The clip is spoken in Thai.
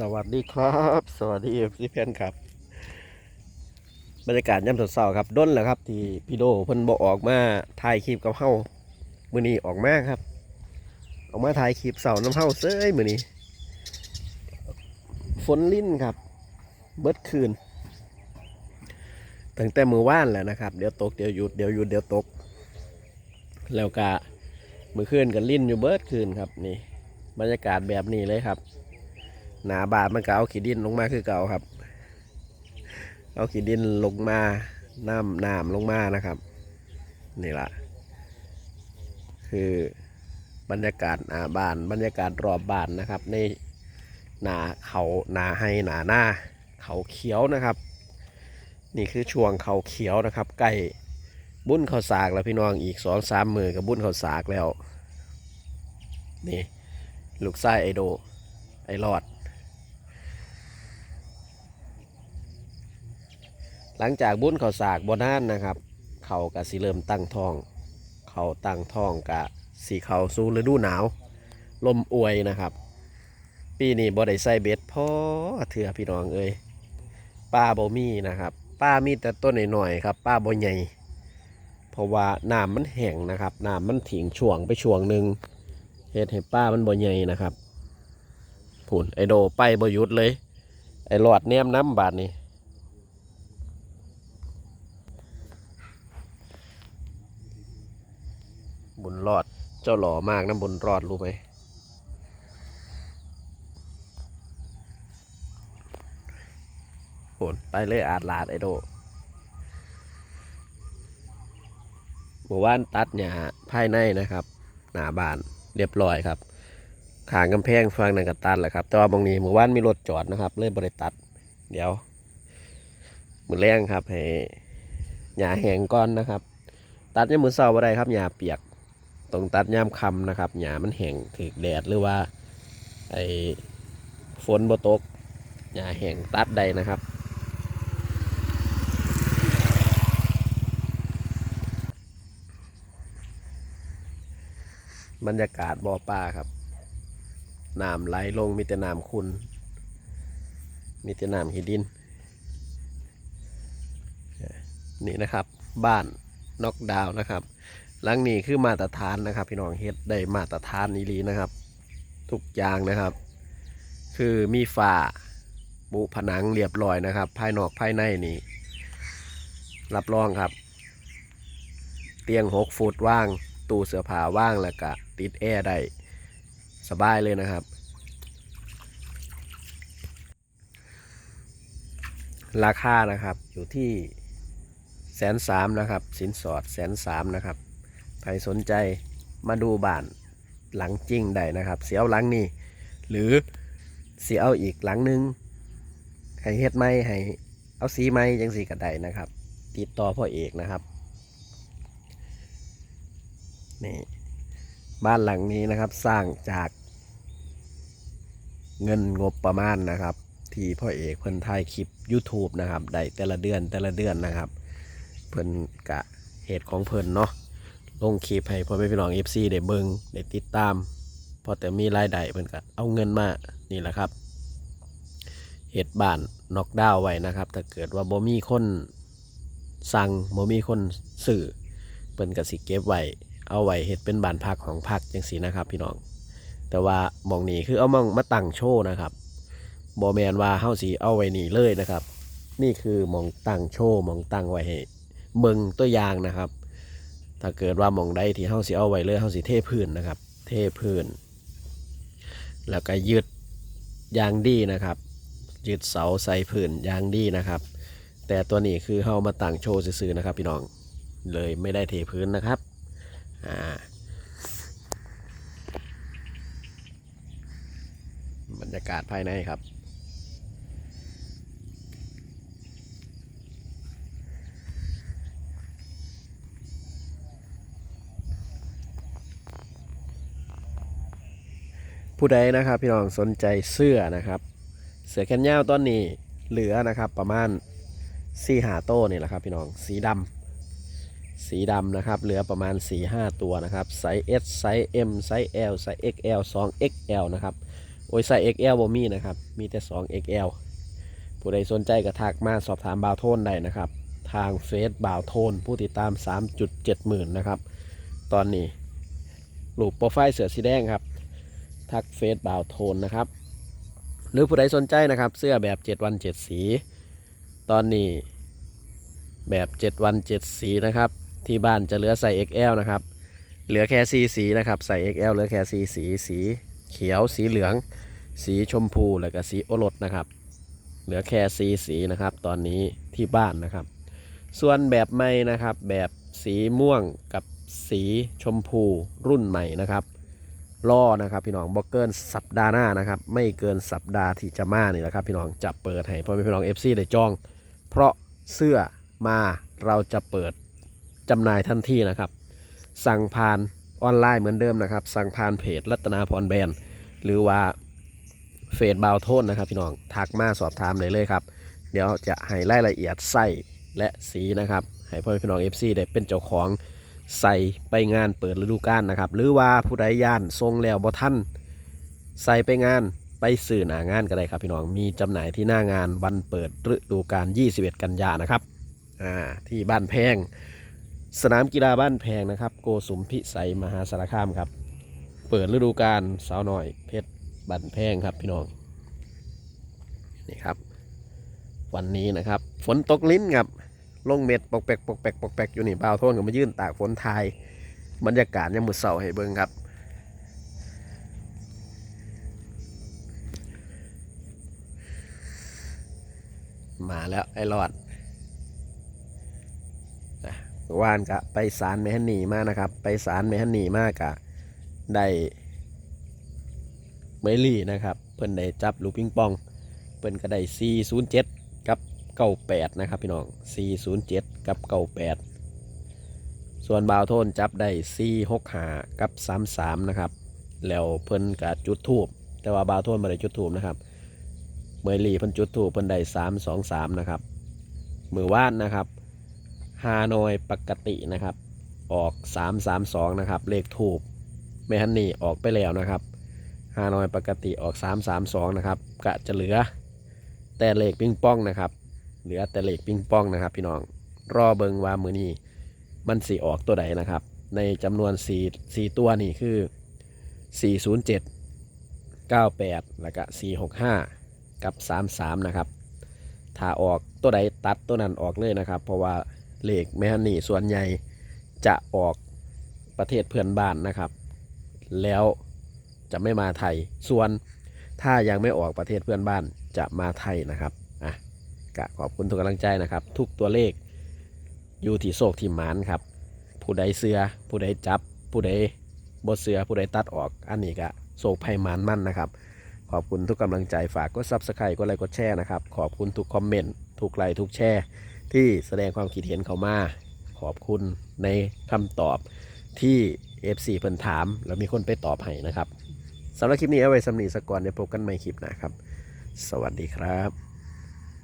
สวัสดีครับ สวัสดีเอฟซีแฟนครับ บรรยากาศย่ำสดเสาครับด้นแหละครับ ที่พี่โดเพิ่นบอกออกมาถ่ายคลิปกับเฮามือนี้ออกมาครับ ออกมาถ่ายคลิปเสาน้ำเฮาเซ้ยมือนี้ฝนลิ้นครับ เบิดคืนตั้งแต่มือว่านแหละนะครับ เดี๋ยวตกเดี๋ยวหยุดเดี๋ยวหยุดเดี๋ยวตก แล้วก็มือคืนกันลิ้นอยู่เบิดคืนครับนี่ บรรยากาศแบบนี้เลยครับ หนาบาดมันก็เอาขี้ดินลงมาคือเก่าครับ เอาขี้ดินลงมาน้ำน้ำลงมานะครับนี่ละคือบรรยากาศหนาบานบรรยากาศรอบบานนะครับ ในหนาเขาหนาให้หนาหน้า เขาเขียวนะครับ นี่คือช่วงเขาเขียวนะครับใกล้บุ้นเขาสากแล้วพี่น้องอีกสองสามมือกับบุ้นเขาสากแล้วนี่ลูกไส้ไอโดไอรอด หลังจากบุญเขาสากบนานนะครับ เขากะสิเริ่มตั้งท้อง เขาตั้งท้องกะสีเขาสู่ฤดูหนาว ลมอวยนะครับ ปีนี้บ่ได้ใส่เบ็ดพอเถื่อพี่น้องเอ้ยป้าบ่มีนะครับ ป้ามีแต่ต้นหน่อยๆครับ ป้าบ่ใหญ่เพราะว่าน้ำมันแห้งนะครับน้ำมันถิงช่วงไปช่วงหนึ่งเฮ็ดให้ป้ามันบ่ใหญ่นะครับผุนไอโดไปบ่ยุดเลย ไอหลอดแนมน้ำบาดนี้ บุญรอดเจ้าหล่อมากนะบุญรอดรู้ไหมโหนไปเลยอาดลาดไอโดหมู่บ้านตัดหญ้าภายในนะครับ หนาบานเรียบร้อยครับขางกำแพงฟังนันกัตัดแหละครับ แต่ว่าบางนี้หมู่บ้านมีรถจอดนะครับ เลยบริตัด เดี๋ยว มือแรงครับให้หญ้าแหงก่อนนะครับ ตัดยามมือเศร้าอะไรครับหญ้าเปียก ต้องตัดย่ามคำนะครับหญ้ามันแห้งถึกแดดหรือว่าไอ้ฝนบ่ตกหญ้าแห้งตัดได้นะครับบรรยากาศบ่อปลาครับน้ำไหลลงมีแต่น้ำคุณ มีแต่น้ำหินดิน นี่นะครับ บ้านน็อกดาวน์นะครับ หลังนี้คือมาตรฐานนะครับ พี่น้องเฮ็ดได้มาตรฐานนีหลีนะครับ ทุกอย่างนะครับ คือมีฝ้าบุผนังเรียบร้อยนะครับ ภายนอกภายในนี่รับรองครับ เตียงหกฟุตว่าง ตู้เสื้อผ้าว่างแล้วก็ติดแอร์ได้สบายเลยนะครับ ราคานะครับอยู่ที่แสนสามนะครับ สินสอดแสนสามนะครับ ใครสนใจมาดูบ้านหลังจริงได้นะครับ เสียเอาหลังนี้หรือเสียเอาอีกหลังหนึงให้เฮ็ดไหมให้เอาสีไหมจังสีก็ได้นะครับ ติดต่อพ่อเอกนะครับนี่บ้านหลังนี้นะครับสร้างจากเงินงบประมาณนะครับ ที่พ่อเอกเพิ่นถ่ายคลิป YouTube นะครับได้แต่ละเดือนแต่ละเดือนนะครับ เพิ่นกะเหตุของเพิ่นเนาะ ลงคลิปให้พ่อแม่พี่น้อง FC ได้เบิงได้ติดตาม พอแต่มีรายได้เพิ่นก็เอาเงินมานี่แหละครับเหตุบ้านน็อกดาวไว้นะครับ ถ้าเกิดว่าบ่มีคนสั่งบ่มีคนซื้อเพิ่นก็สิเก็บไว้เอาไว้เฮ็ดเป็นบ้านพักของพักจังซี่นะครับพี่น้อง แต่ว่าหมองนี้คือเอามองมาตั้งโชว์นะครับบ่แมนว่าเฮาสิเอาไว้นี่เลยนะครับ นี่คือมองตั้งโชว์มองตั้งไว้ให้เบิงตัวอย่างนะครับ ถ้าเกิดว่ามองใดที่เฮาสิเอาไว้เลยเฮาสิเทพื้นนะครับ เทพื้น แล้วก็ยึดยางดีนะครับยึดเสาใส่พื้นยางดีนะครับ แต่ตัวนี้คือเฮามาตั้งโชว์ซื่อๆนะครับพี่น้องเลยไม่ได้เทพื้นนะครับอ่าบรรยากาศภายในครับ ผู้ใดนะครับ พี่น้องสนใจเสื้อนะครับ เสื้อแขนยาวตอนนี้เหลือนะครับ ประมาณสี่หาโต้นี่แหละครับ พี่น้องสีดำสีดำนะครับ เหลือประมาณ4ีหตัวนะครับไซส์ S ไซส์ M ไซส์ L ไซส์ XL 2 XL นะครับโอ้ยใส่ XL บ่มีนะครับ มีแต่ 2 XL ผู้ใดสนใจก็ทักมาสอบถามบาวโทนได้นะครับ ทางเฟซบาวโทนผู้ติดตาม 3.7หมื่นนะครับ ตอนนี้รูปโปรไฟล์เสือสีแดงครับ ทักเฟซบาวโทนนะครับ หรือผู้ใดสนใจนะครับ เสื้อแบบ7วัน7สี ตอนนี้แบบ7วัน7สีนะครับ ที่บ้านจะเหลือใส่ XL นะครับ เหลือแค่สีสีนะครับ ใส่ XL เหลือแค่สีสี สีเขียว สีเหลือง สีชมพู แล้วก็สีโอรสนะครับ เหลือแค่สีสีนะครับ ตอนนี้ที่บ้านนะครับ ส่วนแบบใหม่นะครับ แบบสีม่วงกับสีชมพูรุ่นใหม่นะครับ รอนะครับ พี่น้องบอกเกินสัปดาห์หน้านะครับ ไม่เกินสัปดาห์ที่จะมานี่แหละครับ พี่น้องจะเปิดให้พ่อแม่พี่น้อง FC ได้จอง เพราะเสื้อมาเราจะเปิดจำหน่ายทันทีนะครับ สั่งผ่านออนไลน์เหมือนเดิมนะครับ สั่งผ่านเพจรัตนาพรแบรนด์หรือว่าเฟซบาวโทนนะครับ พี่น้องทักมาสอบถามเลยเลยครับ เดี๋ยวจะให้รายละเอียดไส้และสีนะครับ ให้พ่อแม่พี่น้อง FC ได้เป็นเจ้าของ ใส่ไปงานเปิดฤดูกาลนะครับ หรือว่าผู้ใดย่านทรงแล้วบ่ท่านใส่ไปงานไปสื่อหนางานก็ได้ครับพี่น้อง มีจำหน่ายที่หน้างานวันเปิดฤดูกาล 21 กันยานะครับอ่าที่บ้านแพง สนามกีฬาบ้านแพงนะครับ โกสุมพิสัยมหาสารคามครับ เปิดฤดูกาลสาวน้อยเพชรบ้านแพงครับพี่น้องนี่ครับ วันนี้นะครับ ฝนตกลิ้นครับ ลงเม็ดปกแปกปกแปกปกแปกอยู่นี่บ่าวโทนก็มายื่นตากฝนทายบรรยากาศยามมือเสาให้เบิ่งครับมาแล้วไอ้รอดนะเมื่านกะไปสารแมฮันนีมานะครับ ไปสารแมฮันนีมากกะได้เมลี่นะครับ เพิ่นได้จับลูกปิงปอง เพิ่นก็ได้407 เกับ98นะครับพี่น้อง407กับ98ส่วนบาวโทนจับได้465กับ33นะครับ แล้วเพิ่นก็จุดทูบแต่ว่าบาวโทนไม่ได้จุดทูบนะครับ เมยลีเพิ่นจุดถูกเพิ่นได้สามสองสามนะครับ มือว่านนะครับฮานอยปกตินะครับ ออกสามสามสองนะครับ เลขถูกเมฮันนี่ออกไปแล้วนะครับฮานอยปกติออกสามสามสองนะครับกะจะเหลือ แต่เลขปิงป้องนะครับ เหลือแต่เหลขปิงป้องนะครับ พี่น้องรอเบิงว่ามือนี้มันสีออกตัวใดนะครับ ในจำนวนสี่ตัวนี่คือสี่ศูนย์เจ็ดเก้าแปดแล้วก็สี่หกห้ากับ 33 นะครับ ถ้าออกตัวใดตัดตัวนั้นออกเลยนะครับ เพราะว่าเหลขแมฮันนี่ส่วนใหญ่จะออกประเทศเพื่อนบ้านนะครับ แล้วจะไม่มาไทย ส่วนถ้ายังไม่ออกประเทศเพื่อนบ้านจะมาไทยนะครับ กะขอบคุณทุกกำลังใจนะครับ ทุกตัวเลขอยู่ที่โศกที่หมานครับ ผู้ใดเสือผู้ใดจับ ผู้ใดบดเสือผู้ใดตัดออก อันนี้ก็โศกภัยหมานมั่นนะครับ ขอบคุณทุกกำลังใจฝากกดซับสไครต์กดไลค์กดแชร์นะครับ ขอบคุณทุกคอมเมนต์ทุกไลค์ทุกแชร์ที่แสดงความคิดเห็นเขามาขอบคุณในคำตอบที่ FC เพิ่นถาม แล้วมีคนไปตอบให้นะครับสำหรับคลิปนี้เอาไว้สำนีสก่อนเดี๋ยวพบกันใหม่คลิปหน้าครับ สวัสดีครับ